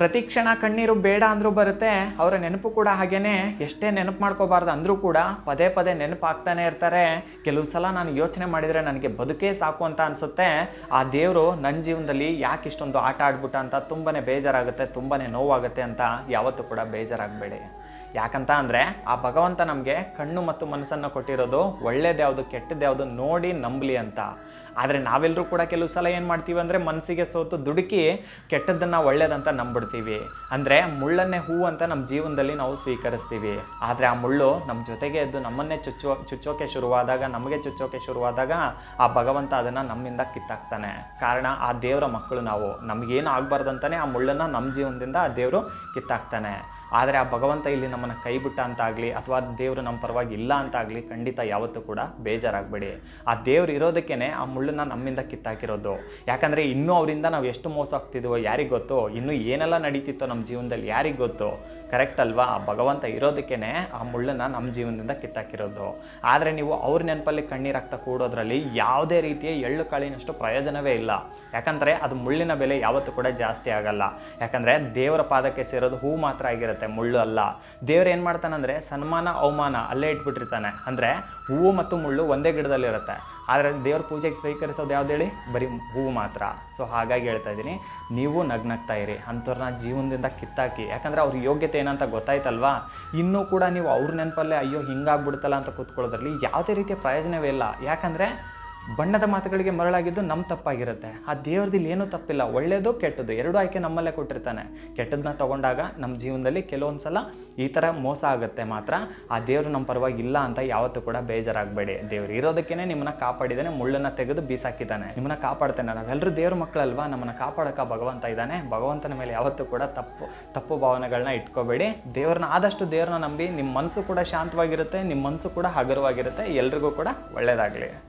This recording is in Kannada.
ಪ್ರತಿ ಕ್ಷಣ ಕಣ್ಣೀರು ಬೇಡ ಅಂದರೂ ಬರುತ್ತೆ. ಅವರ ನೆನಪು ಕೂಡ ಹಾಗೇನೆ ಎಷ್ಟೇ ನೆನಪು ಮಾಡ್ಕೋಬಾರ್ದು ಅಂದರೂ ಕೂಡ ಪದೇ ಪದೇ ನೆನಪು ಆಗ್ತಾನೆ ಇರ್ತಾರೆ. ಕೆಲವು ಸಲ ನಾನು ಯೋಚನೆ ಮಾಡಿದರೆ ನನಗೆ ಬದುಕೇ ಸಾಕು ಅಂತ ಅನಿಸುತ್ತೆ. ಆ ದೇವರು ನನ್ನ ಜೀವನದಲ್ಲಿ ಯಾಕೆ ಇಷ್ಟೊಂದು ಆಟ ಆಡ್ಬಿಟ್ಟ ಅಂತ ತುಂಬಾ ಬೇಜಾರಾಗುತ್ತೆ ತುಂಬಾ ನೋವಾಗುತ್ತೆ ಅಂತ ಯಾವತ್ತೂ ಕೂಡ ಬೇಜಾರಾಗಬೇಡಿ. ಯಾಕಂತ ಅಂದರೆ ಆ ಭಗವಂತ ನಮಗೆ ಕಣ್ಣು ಮತ್ತು ಮನಸ್ಸನ್ನು ಕೊಟ್ಟಿರೋದು ಒಳ್ಳೇದ್ಯಾವುದು ಕೆಟ್ಟದ್ಯಾವುದು ನೋಡಿ ನಂಬಲಿ ಅಂತ. ಆದರೆ ನಾವೆಲ್ಲರೂ ಕೂಡ ಕೆಲವು ಸಲ ಏನು ಮಾಡ್ತೀವಿ ಅಂದರೆ ಮನಸ್ಸಿಗೆ ಸೋತು ದುಡುಕಿ ಕೆಟ್ಟದ್ದನ್ನು ಒಳ್ಳೇದಂತ ನಂಬಿಡ್ತೀವಿ ಅಂದರೆ ಮುಳ್ಳನ್ನೇ ಹೂ ಅಂತ ನಮ್ಮ ಜೀವನದಲ್ಲಿ ನಾವು ಸ್ವೀಕರಿಸ್ತೀವಿ. ಆದರೆ ಆ ಮುಳ್ಳು ನಮ್ಮ ಜೊತೆಗೆ ಎದ್ದು ನಮ್ಮನ್ನೇ ಚುಚ್ಚೋ ಚುಚ್ಚೋಕೆ ಶುರುವಾದಾಗ, ನಮಗೆ ಚುಚ್ಚೋಕೆ ಶುರುವಾದಾಗ ಆ ಭಗವಂತ ಅದನ್ನು ನಮ್ಮಿಂದ ಕಿತ್ತಾಕ್ತಾನೆ. ಕಾರಣ ಆ ದೇವರ ಮಕ್ಕಳು ನಾವು. ನಮಗೇನು ಆಗಬಾರ್ದಂತಾನೆ ಆ ಮುಳ್ಳನ್ನು ನಮ್ಮ ಜೀವನದಿಂದ ಆ ದೇವರು ಕಿತ್ತಾಕ್ತಾನೆ. ಆದರೆ ಆ ಭಗವಂತ ಇಲ್ಲಿ ನಮ್ಮನ್ನು ಕೈ ಬಿಟ್ಟ ಅಂತಾಗಲಿ ಅಥವಾ ದೇವರು ನಮ್ಮ ಪರವಾಗಿ ಇಲ್ಲ ಅಂತಾಗಲಿ ಖಂಡಿತ ಯಾವತ್ತೂ ಕೂಡ ಬೇಜಾರಾಗಬೇಡಿ. ಆ ದೇವ್ರು ಇರೋದಕ್ಕೇ ಆ ಮುಳ್ಳನ್ನು ನಮ್ಮಿಂದ ಕಿತ್ತಾಕಿರೋದು. ಯಾಕಂದರೆ ಇನ್ನೂ ಅವರಿಂದ ನಾವು ಎಷ್ಟು ಮೋಸ ಆಗ್ತಿದ್ವೋ, ಯಾರಿಗೆ ಗೊತ್ತು, ಇನ್ನೂ ಏನೆಲ್ಲ ನಡೀತಿತ್ತೋ ನಮ್ಮ ಜೀವನದಲ್ಲಿ ಯಾರಿಗೆ ಗೊತ್ತು ಕರೆಕ್ಟ್ ಅಲ್ವಾ? ಆ ಭಗವಂತ ಇರೋದಕ್ಕೇ ಆ ಮುಳ್ಳನ್ನು ನಮ್ಮ ಜೀವನದಿಂದ ಕಿತ್ತಾಕಿರೋದು. ಆದರೆ ನೀವು ಅವ್ರ ನೆನಪಲ್ಲಿ ಕಣ್ಣೀರಾಗ್ತಾ ಕೂಡೋದ್ರಲ್ಲಿ ಯಾವುದೇ ರೀತಿಯ ಎಳ್ಳು ಕಾಳಿನಷ್ಟು ಪ್ರಯೋಜನವೇ ಇಲ್ಲ. ಯಾಕಂದರೆ ಅದು ಮುಳ್ಳಿನ ಬೆಲೆ ಯಾವತ್ತೂ ಕೂಡ ಜಾಸ್ತಿ ಆಗಲ್ಲ. ಯಾಕಂದರೆ ದೇವರ ಪಾದಕ್ಕೆ ಸೇರೋದು ಹೂ ಮಾತ್ರ ಆಗಿರುತ್ತೆ. ಮುಳ್ಳು ಅಲ್ಲ. ದೇವ್ರು ಏನು ಮಾಡ್ತಾನಂದರೆ ಸನ್ಮಾನ, ಅವಮಾನ ಅಲ್ಲೇ ಇಟ್ಬಿಟ್ಟಿರ್ತಾನೆ. ಅಂದರೆ ಹೂವು ಮತ್ತು ಮುಳ್ಳು ಒಂದೇ ಗಿಡದಲ್ಲಿರುತ್ತೆ ಆದರೆ ದೇವ್ರ ಪೂಜೆಗೆ ಸ್ವೀಕರಿಸೋದು ಯಾವ್ದು ಹೇಳಿ? ಬರೀ ಹೂವು ಮಾತ್ರ. ಸೊ ಹಾಗಾಗಿ ಹೇಳ್ತಾ ಇದ್ದೀನಿ, ನೀವು ನಗ್ನಗ್ತಾ ಇರಿ. ಅಂಥವ್ರನ್ನ ಜೀವನದಿಂದ ಕಿತ್ತಾಕಿ. ಯಾಕಂದರೆ ಅವ್ರ ಯೋಗ್ಯತೆ ಏನಂತ ಗೊತ್ತಾಯ್ತಲ್ವಾ? ಇನ್ನೂ ಕೂಡ ನೀವು ಅವ್ರ ನೆನಪಲ್ಲೇ, ಅಯ್ಯೋ, ಹಿಂಗಾಗ್ಬಿಡ್ತಲ್ಲ ಅಂತ ಕೂತ್ಕೊಳ್ಳೋದ್ರಲ್ಲಿ ಯಾವುದೇ ರೀತಿಯ ಪ್ರಯೋಜನವೇ ಇಲ್ಲ. ಯಾಕಂದರೆ ಬಣ್ಣದ ಮಾತುಗಳಿಗೆ ಮರಳಾಗಿದ್ದು ನಮ್ಮ ತಪ್ಪಾಗಿರುತ್ತೆ. ಆ ದೇವ್ರದಲ್ಲಿ ಏನೂ ತಪ್ಪಿಲ್ಲ. ಒಳ್ಳೆಯದು ಕೆಟ್ಟದ್ದು ಎರಡೂ ಆಯ್ಕೆ ನಮ್ಮಲ್ಲೇ ಕೊಟ್ಟಿರ್ತಾನೆ. ಕೆಟ್ಟದನ್ನ ತಗೊಂಡಾಗ ನಮ್ಮ ಜೀವನದಲ್ಲಿ ಕೆಲವೊಂದು ಸಲ ಈ ಥರ ಮೋಸ ಆಗುತ್ತೆ ಮಾತ್ರ. ಆ ದೇವರು ನಮ್ಮ ಪರವಾಗಿ ಇಲ್ಲ ಅಂತ ಯಾವತ್ತೂ ಕೂಡ ಬೇಜಾರಾಗಬೇಡಿ. ದೇವ್ರು ಇರೋದಕ್ಕೇ ನಿಮ್ಮನ್ನ ಕಾಪಾಡಿದ್ದಾನೆ, ಮುಳ್ಳನ್ನು ತೆಗೆದು ಬೀಸಾಕಿದ್ದಾನೆ. ನಿಮ್ಮನ್ನ ಕಾಪಾಡ್ತಾನೆ. ನಾವೆಲ್ಲರೂ ದೇವ್ರ ಮಕ್ಕಳಲ್ವಾ? ನಮ್ಮನ್ನ ಕಾಪಾಡೋಕೆ ಭಗವಂತ ಇದ್ದಾನೆ. ಭಗವಂತನ ಮೇಲೆ ಯಾವತ್ತೂ ಕೂಡ ತಪ್ಪು ತಪ್ಪು ಭಾವನೆಗಳನ್ನ ಇಟ್ಕೋಬೇಡಿ. ದೇವ್ರನ್ನ ಆದಷ್ಟು ದೇವ್ರನ್ನ ನಂಬಿ ನಿಮ್ಮ ಮನಸ್ಸು ಕೂಡ ಶಾಂತವಾಗಿರುತ್ತೆ ನಿಮ್ಮ ಮನಸ್ಸು ಕೂಡ ಹಗುರವಾಗಿರುತ್ತೆ. ಎಲ್ರಿಗೂ ಕೂಡ ಒಳ್ಳೆಯದಾಗಲಿ